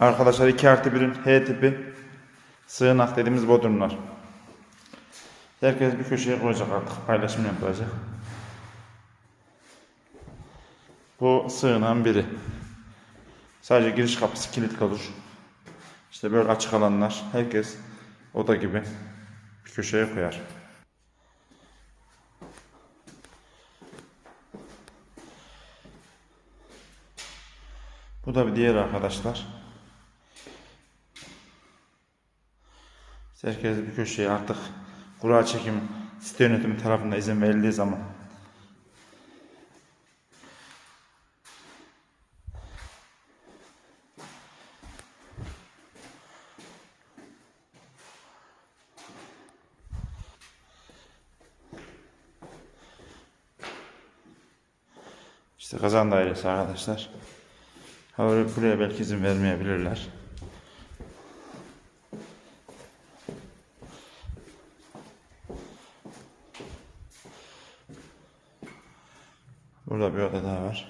Arkadaşlar 2 artı 1'in H tipi sığınak dediğimiz bodrumlar. Herkes bir köşeye koyacak artık. Paylaşım yapılacak. Bu sığınağın biri. Sadece giriş kapısı kilitli olur. İşte böyle açık alanlar herkes oda gibi bir köşeye koyar. Bu da bir diğer arkadaşlar. Herkes bir köşeye artık kura çekim site yönetimi tarafından izin verildiği zaman İşte kazan dairesi arkadaşlar. Ha, buraya belki izin vermeyebilirler. Burada bir oda daha var.